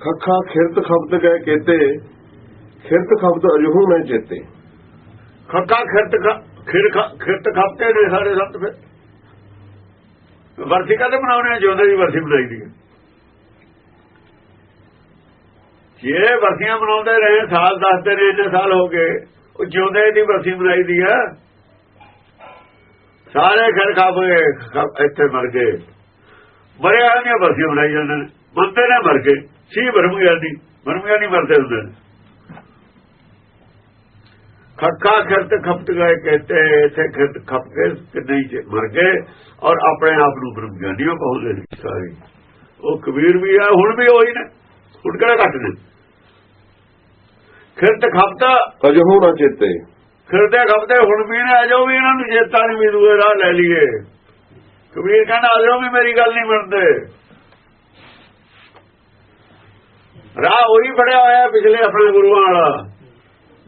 ਖੱਖਾ ਖਿਰਤ ਖਬਤ ਗਏ ਕੇਤੇ, ਖਿਰਤ ਖਬਤ ਅਜਹੂ ਮੈਂ ਚੇਤੇ। ਖੱਕਾ ਖਿਰਤ ਖਿਰ ਖ- ਖਿਰਤ ਖਪਤੇ ਨੇ ਸਾਰੇ ਸੰਤ ਫਿਰ। ਵਰਸੀ ਕਾਹਦੇ ਬਣਾਉਣੇ ਆ? ਜਿਉਂਦੇ ਦੀ ਵਰਸੀ ਬਣਾਈ ਦੀ ਜੇ ਵਰਸੀਆਂ ਬਣਾਉਂਦੇ ਰਹੇ, ਸਾਲ ਦੱਸਦੇ ਨੇ, ਇੰਨੇ ਸਾਲ ਹੋ ਗਏ, ਉਹ ਜਿਉਂਦੇ ਦੀ ਵਰਸੀ ਬਣਾਈ ਦੀ ਹੈ ਸਾਰੇ ਖਿਰ ਖਪ ਗਏ ਇੱਥੇ ਮਰ ਗਏ। ਮਰੇ ਆ ਦੀਆਂ ਬਣਾਈ ਜਾਂਦੇ ਨੇ। ਬੰਦੇ ਨੇ ਮਰ ਗਏ। ਸੀ ਭਰਮ ਗਿਆ ਦੀ ਭਰਮ ਗਿਆ ਨਹੀਂ ਮਰਦੇ ਹੁੰਦੇ। ਨੇ ਖੱਕਾ ਖਿਰਤ ਖਪਤ ਗਏ ਕਹਤੇ ਇੱਥੇ ਖਿਰਤ ਖਪ ਕੇ ਕਿ ਨਹੀਂ ਜੇ ਮਰ ਗਏ ਔਰ ਆਪਣੇ ਆਪ ਨੂੰ ਬ੍ਰਹਮ ਗਿਆਨੀਓ ਕਹੋਗੇ ਨੇ ਸਾਰੇ। ਉਹ ਕਬੀਰ ਵੀ ਆ ਹੁਣ ਵੀ ਉਹੀ ਨੇ ਹੁਣ ਕਿਹੜਾ ਘੱਟ ਨੇ? ਖਿਰਤ ਖਪਤਾ ਅਜਹੂ ਨਾ ਚੇਤੇ। ਖਿਰਦੇ ਖਪਤੇ ਹੁਣ ਵੀ ਨੇ ਅਜੋ ਵੀ ਇਹਨਾਂ ਨੂੰ ਚੇਤਾ ਨਹੀਂ ਦੂਏ ਰਾਹ ਲੈ ਲਈਏ। ਕਬੀਰ ਕਹਿੰਦਾ ਅਜੋ ਵੀ ਮੇਰੀ ਗੱਲ ਨਹੀਂ ਮੰਨਦੇ। ਰਾਹ ਉਹੀ ਫੜਿਆ ਹੋਇਆ ਪਿਛਲੇ ਆਪਣੇ ਗੁਰੂਆਂ ਵਾਲਾ।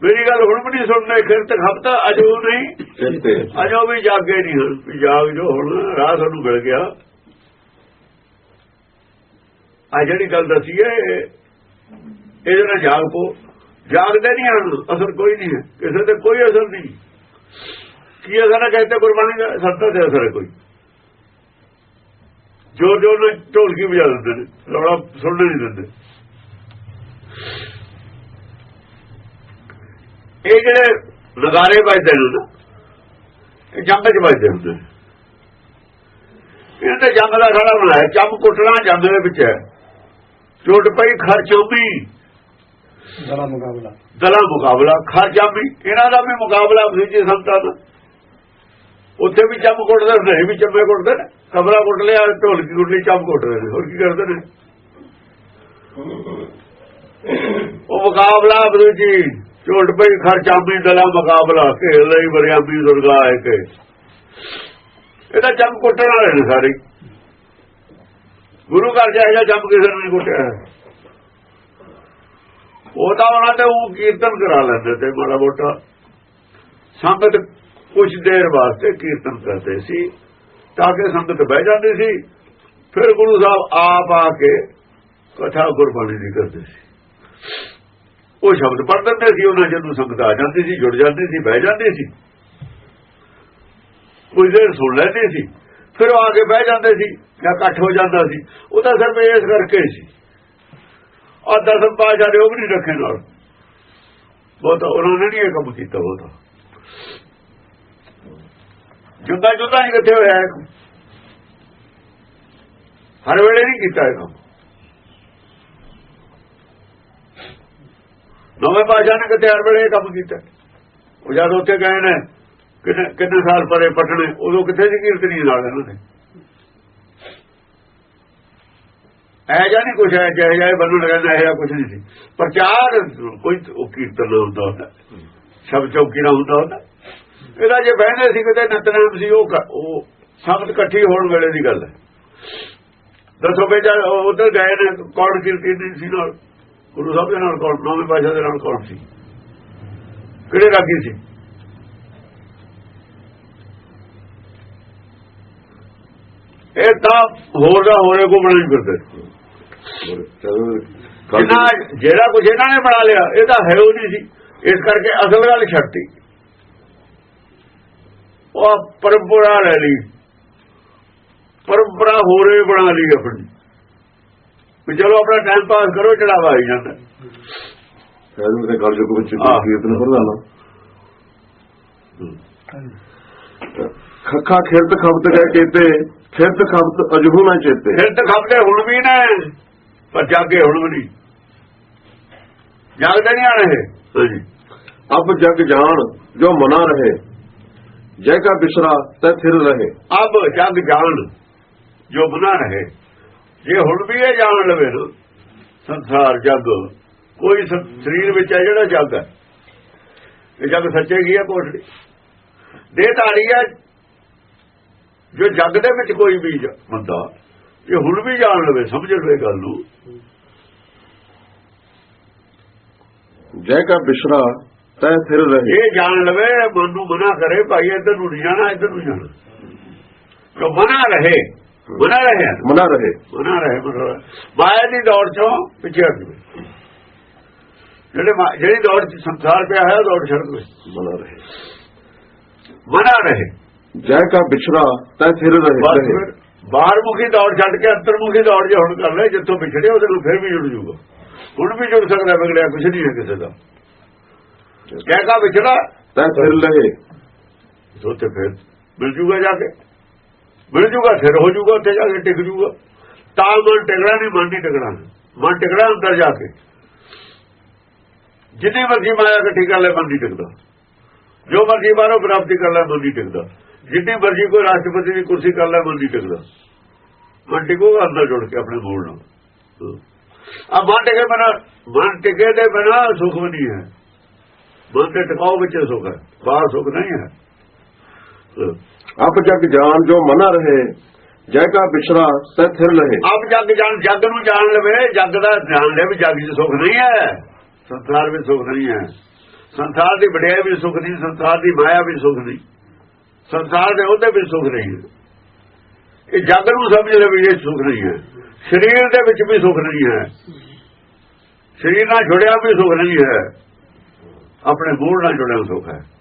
ਮੇਰੀ ਗੱਲ ਹੁਣ ਵੀ ਨਹੀਂ ਸੁਣਦੇ ਖਿਰਤ ਖਪਤਾ ਅਜੋ ਨਹੀਂ। ਅਜੋ ਵੀ ਜਾਗੇ ਨਹੀਂ ਹੁਣ ਜਾਗ ਜੋ ਹੁਣ ਰਾਹ ਤੁਹਾਨੂੰ ਮਿਲ ਗਿਆ। ਆ ਜਿਹੜੀ ਗੱਲ ਦਸੀ ਹੈ ਇਹਦੇ ਨਾਲ ਜਾਗ ਪੋ। ਜਾਗਦੇ ਨਹੀਂ ਹਨ ਅਸਰ ਕੋਈ ਨਹੀਂ ਹੈ। ਕਿਸੇ ਤੇ ਕੋਈ ਅਸਰ ਨਹੀਂ। ਕੀ ਅਸਰ ਹੈ? ਕਹਿੰਦੇ ਗੁਰਬਾਣੀ ਦਾ ਸੱਤਾ ਤੇ ਅਸਰ ਹੈ ਕੋਈ। ਜੋਰ ਜੋਰ ਨਾਲ ਢੋਲਕੀ ਵਜਾ ਦਿੰਦੇ ਨੇ ਰੌਲਾ ਸੁਣਨ ਨਹੀਂ ਦਿੰਦੇ। ਇਹ ਜਿਹੜੇ ਨਗਾਰੇ ਵੱਜਦੇ ਨੇ ਨਾ ਇਹ ਜੰਗ ਚ ਵੱਜਦੇ ਹੁੰਦੇ ਇਹ ਤੇ ਜੰਗ ਦਾ ਖੜਾ ਬਣਾਇਆ ਚੰਮ ਕੁੱਟਣਾ ਜੰਗ ਦੇ ਵਿੱਚ ਹੈ। ਚੋਟ ਪਈ ਖਰਚੋਬੀ ਦਲਾ ਮੁਕਾਬਲਾ। ਦਲਾ ਮੁਕਾਬਲਾ ਖਰਚਾਬੀ ਇਹਨਾਂ ਦਾ ਵੀ ਮੁਕਾਬਲਾ ਦੂਜੇ ਸੰਤਾਂ ਦਾ। ਉੱਥੇ ਵੀ ਚੰਮ ਕੁੱਟਦੇ ਨੇ ਵੀ ਚੰਮੇ ਕੁੱਟਦੇ ਨੇ। ਕਬਰਾ ਕੁੱਟ ਲਿਆ ਢੋਲਕੀ ਕੁੱਟ ਲਈ ਚੰਮ ਕੁੱਟਦੇ ਨੇ। ਹੋਰ ਕੀ ਕਰਦੇ ਨੇ? ਉਹ ਮੁਕਾਬਲਾ ਬਰੂਜੀ ਝੋਟ ਪਈ ਖਰਚਾਮੀ ਦਲਾ ਮੁਕਾਬਲਾ ਖੇਲ ਲਈ ਬਰਿਆਬੀ ਦੁਰਗਾ ਹੈ ਕੇ। ਇਹਦਾ ਚੰਮ ਕੁੱਟਣ ਵਾਲੇ ਨੇ ਸਾਰੇ। ਗੁਰੂ ਘਰ ਜਾਏਗਾ ਜੰਮ ਕਿਸੇ ਨੇ ਕੁੱਟਿਆ। ਉਹ ਤਾਂ ਉਹਨਾਂ ਤੇ ਉਹ ਕੀਰਤਨ ਕਰਾ ਲੈਂਦੇ ਤੇ ਮਾੜਾ ਮੋਟਾ। ਸੰਗਤ ਕੁਝ ਦੇਰ ਵਾਸਤੇ ਕੀਰਤਨ ਕਰਦੇ ਸੀ, ਤਾਂ ਕਿ ਸੰਗਤ ਬਹਿ ਜਾਂਦੀ ਸੀ। ਫਿਰ ਗੁਰੂ ਸਾਹਿਬ ਆਪ ਆ ਕੇ ਕਥਾ ਗੁਰਬਾਣੀ ਦੀ ਕਰਦੇ ਸੀ। ਉਹ ਸ਼ਬਦ ਪੜ੍ਹ ਦਿੰਦੇ ਸੀ, ਉਹਨਾਂ ਜਦੋਂ ਸੰਗਤ ਆ ਜਾਂਦੀ ਸੀ, ਜੁੜ ਜਾਂਦੀ ਸੀ, ਬਹਿ ਜਾਂਦੀ ਸੀ। ਕੁਝ ਦੇਰ ਸੁਣ ਲੈਂਦੇ ਸੀ, ਫਿਰ ਉਹ ਆ ਕੇ ਬਹਿ ਜਾਂਦੇ ਸੀ, ਜਾਂ ਇਕੱਠ ਹੋ ਜਾਂਦਾ ਸੀ। ਉਹ ਤਾਂ ਸਿਰਫ ਇਸ ਕਰਕੇ ਸੀ। ਔਰ ਦਸਮ ਪਾਸ਼ਾ ਦੇ ਉਹ ਵੀ ਨਹੀਂ ਰੱਖੇ ਨਾਲ। ਉਹ ਉਹਨਾਂ ਨੇ ਨਹੀਂ ਇਹ ਕੰਮ ਕੀਤਾ ਉਹ ਤਾਂ। ਜੁਦਾ ਜੁਦਾ ਨਹੀਂ ਕਿੱਥੇ ਹੋਇਆ ਹਰ ਵੇਲੇ ਨਹੀਂ ਕੀਤਾ ਇਹ ਕੰਮ। ਨਵੇਂ ਪਾਸ਼ਾ ਨੇ ਕਿਤੇ ਹਰ ਵੇਲੇ ਕੰਮ ਕੀਤਾ। ਉਹ ਜਦ ਉੱਥੇ ਗਏ ਨੇ, ਕਿੰਨੇ ਸਾਲ ਪਰੇ ਪਟਣੇ, ਉਦੋਂ ਕਿੱਥੇ ਸੀ ਕੀਰਤਨੀ ਨਾਲ ਇਹਨਾਂ ਦੇ? ਐ ਜਾਂ ਨਹੀਂ ਕੁਛ ਹੈ, ਜਿਹੇ ਜਾਏ ਬੰਨੂ ਲਗਾਉਂਦਾ ਹੈ ਕੁਛ ਨਹੀਂ ਸੀ। ਪ੍ਰਚਾਰ, ਕੋਈ ਉਹ ਕੀਰਤਨ ਨਾ ਹੁੰਦਾ ਹੁੰਦਾ। ਸਭ ਚੌਕੀ ਨਾ ਹੁੰਦਾ ਹੁੰਦਾ। ਇਹਦਾ ਜੇ ਬਹਿੰਦੇ ਸੀ ਕਿਤੇ ਨਤਨਾਮ ਸੀ, ਉਹ ਕ- ਉਹ ਸੰਗਤ ਇਕੱਠੀ ਹੋਣ ਵੇਲੇ ਦੀ ਗੱਲ ਹੈ। ਦੱਸੋ ਬੇਜਾ ਉਧਰ ਗਏ ਨੇ, ਕੌਣ ਕੀਰਤਨ ਸੀ ਨਾਲ? ਗੁਰੂ ਸਾਹਿਬ ਦੇ ਨਾਲ ਕੌਣ? ਨੌਵੇਂ ਪਾਸ਼ਾ ਦੇ ਨਾਲ ਕੌਣ ਸੀ? ਕਿਹੜੇ ਰਾਗੀ ਸੀ? ਇਹ ਤਾਂ ਹੋਰ ਦਾ ਹੋਰੇ ਕੋ ਬਣਾ ਕਰਦੇ ਜਿਹੜਾ ਕੁਝ ਇਹਨਾਂ ਨੇ ਬਣਾ ਲਿਆ, ਇਹ ਤਾਂ ਹੈ ਉਹ ਨਹੀਂ ਸੀ। ਇਸ ਕਰਕੇ ਅਸਲ ਗੱਲ ਛੱਡਤੀ। ਉਹ ਪਰੰਪਰਾ ਲੈ ਲਈ। ਪਰੰਪਰਾ ਹੋਰੇ ਬਣਾ ਲਈ ਆਪਣੀ। ਵੀ ਚਲੋ ਆਪਣਾ ਟਾਈਮ ਪਾਸ ਕਰੋ ਚੜਾਵਾ ਆਈ ਜਾਂਦਾ। ਕਹਿੰਦੇ ਤੇ ਗੱਲ ਜੋ ਵਿੱਚ ਹਾਂ। ਕੀਰਤਨ ਪ੍ਰਧਾਨ ਖੱਖਾ ਖਿਰਤ ਖਬਤ ਗਏ ਕੇਤੇ ਖਿਰਤ ਖਬਤ ਅਜਹੂ ਨਾ ਚੇਤੇ। ਫਿਰ ਤਾਂ ਖਬਰੇ ਹੁਣ ਵੀ ਨੇ ਪਰ ਜਾਗੇ ਹੁਣ ਵੀ ਨਹੀਂ। ਜਾਗਦੇ ਨਹੀਂ ਆ ਰਹੇ। ਹਾਂਜੀ। ਅਬ ਜਗ ਜਾਣ ਜੋ ਮਨਾ ਰਹੇ। ਜੈ ਕਾ ਬਿਸਰਾ ਤੈ ਫਿਰ ਰਹੇ। ਅਬ ਜਗ ਜਾਣ ਜੋ ਬਣਾ ਰਹੇ। ਜੇ ਹੁਣ ਵੀ ਇਹ ਜਾਣ ਲਵੇ ਨਾ ਸੰਸਾਰ ਜਗ ਕੋਈ ਸਰੀਰ ਵਿੱਚ ਹੈ ਜਿਹੜਾ ਜਗ ਹੈ ਇਹ ਜਗ ਸੱਚੇ ਕੀ ਹੈ ਕੋਠੜੀ? ਦੇਹ ਧਾਰੀ ਹੈ ਜੋ ਜਗ ਦੇ ਵਿੱਚ ਕੋਈ ਵੀ ਜ- ਬੰਦਾ ਇਹ ਹੁਣ ਵੀ ਜਾਣ ਲਵੇ ਸਮਝ ਲਵੇ ਗੱਲ ਨੂੰ। ਜੈ ਕਾ ਬਿਸਰਾ ਤੈ ਫਿਰ ਰਹੇ। ਇਹ ਜਾਣ ਲਵੇ ਮਨ ਨੂੰ ਮਨਾ ਕਰੇ ਭਾਈ ਇੱਧਰ ਨੂੰ ਜਾਣਾ ਇੱਧਰ ਨੂੰ ਜਾਣਾ। ਜੋ ਮਨਾ ਰਹੇ ਬਣਾ ਰਹੇ ਮਨਾ ਰਹੇ। ਬਣਾ ਰਹੇ ਮਾਇਆ ਦੀ ਦੌੜ ਚੋਂ ਪਿੱਛੇ ਹਟ ਗਏ। ਜਿਹੜੇ ਜਿਹੜੀ ਦੌੜ ਚ ਸੰਸਾਰ ਪਿਆ ਹੈ ਉਹ ਦੌੜ ਛੱਡ ਗਏ। ਮਨਾ ਰਹੇ। ਮਨਾ ਰਹੇ। ਜੈ ਕਾ ਵਿਛੜਾ ਤੈ ਥਿਰ ਰਹੇ। ਫਿਰ ਬਾਹਰ ਮੁਖੀ ਦੌੜ ਛੱਡ ਕੇ ਅੰਤਰਮੁਖੀ ਦੌੜ ਜੇ ਹੁਣ ਕਰ ਲੈ ਜਿੱਥੋਂ ਵਿਛੜੇ ਉਹਦੇ ਨਾਲ ਫਿਰ ਵੀ ਜੁੜ ਜੂਗਾ। ਹੁਣ ਵੀ ਜੁੜ ਸਕਦਾ ਵਿਗੜਿਆ ਕੁਝ ਨਹੀਂ ਹੈ ਕਿਸੇ ਦਾ। ਕਹਿ ਕਾ ਵਿਛੜਾ ਤੈ ਥਿਰ ਰਹੇ। ਉੱਥੇ ਫਿਰ ਮਿਲ ਜੂਗਾ ਜਾ ਕੇ। ਮਿਲ ਜੂਗਾ, ਫਿਰ ਹੋ ਜੂਗਾ, ਉੱਥੇ ਜਾ ਕੇ ਟਿਕ ਜੂਗਾ। ਤਾਂ ਮਨ ਟਿਕਣਾ ਨਹੀਂ, ਮਨ ਨਹੀਂ ਟਿਕਣਾ। ਮਨ ਟਿਕਣਾ ਅੰਦਰ ਜਾ ਕੇ। ਜਿੰਨੀ ਮਰਜ਼ੀ ਮਾਇਆ ਇਕੱਠੀ ਕਰ ਲੈ, ਮਨ ਨਹੀਂ ਟਿਕਦਾ। ਜੋ ਮਰਜ਼ੀ ਬਾਹਰੋਂ ਪ੍ਰਾਪਤੀ ਕਰ ਲੈ, ਮਨ ਨਹੀਂ ਟਿਕਦਾ। ਜਿੰਨੀ ਮਰਜ਼ੀ ਕੋਈ ਰਾਸ਼ਟਰਪਤੀ ਦੀ ਕੁਰਸੀ ਕਰ ਲੈ, ਮਨ ਨਹੀਂ ਟਿਕਦਾ। ਮਨ ਟਿਕੂਗਾ ਅੰਦਰ ਜੁੜ ਕੇ ਆਪਣੇ ਮੂਲ ਨਾਲ। ਆ ਮਨ ਟਿਕੇ ਬਿਨਾ, ਮਨ ਟਿਕੇ ਦੇ ਬਿਨਾ ਸੁਖ ਵੀ ਨਹੀਂ ਹੈ। ਮਨ ਤੇ ਟਿਕਾਓ ਵਿੱਚ ਸੁਖ ਹੈ, ਬਾਹਰ ਸੁਖ ਨਹੀਂ ਹੈ। ਹਾਂ। ਆਪ ਜਗ ਜਾਨ ਜੋ ਮਨਾ ਰਹੇ, ਜੈ ਕਾ ਵਿਛੜਾ ਤੈ ਥਿਰ ਰਹੇ ਆਪ ਜੱਗ ਜਾਣ ਜੱਗ ਨੂੰ ਜਾਣ ਲਵੇ, ਜੱਗ ਦਾ ਜਾਣ ਲੈ ਵੀ ਜੱਗ 'ਚ ਸੁੱਖ ਨਹੀਂ ਹੈ, ਸੰਸਾਰ ਵਿੱਚ ਸੁੱਖ ਨਹੀਂ ਹੈ। ਸੰਸਾਰ ਦੀ ਵਡਿਆਈ ਵੀ ਸੁੱਖ ਨਹੀਂ, ਸੰਸਾਰ ਦੀ ਮਾਇਆ ਵੀ ਸੁੱਖ ਨਹੀਂ। ਸੰਸਾਰ ਦੇ ਉਹਦੇ ਵੀ ਸੁੱਖ ਨਹੀਂ ਇਹ ਜੱਗ ਨੂੰ ਸਮਝ ਲਵੇ ਇਹ ਸੁਖ ਨਹੀਂ ਹੈ। ਸਰੀਰ ਦੇ ਵਿੱਚ ਵੀ ਸੁਖ ਨਹੀਂ ਹੈ। ਸਰੀਰ ਨਾਲ ਜੁੜਿਆ ਵੀ ਸੁਖ ਨਹੀਂ ਹੈ। ਆਪਣੇ ਮੂਲ ਨਾਲ ਜੁੜਿਆ ਸੁੱਖ ਹੈ।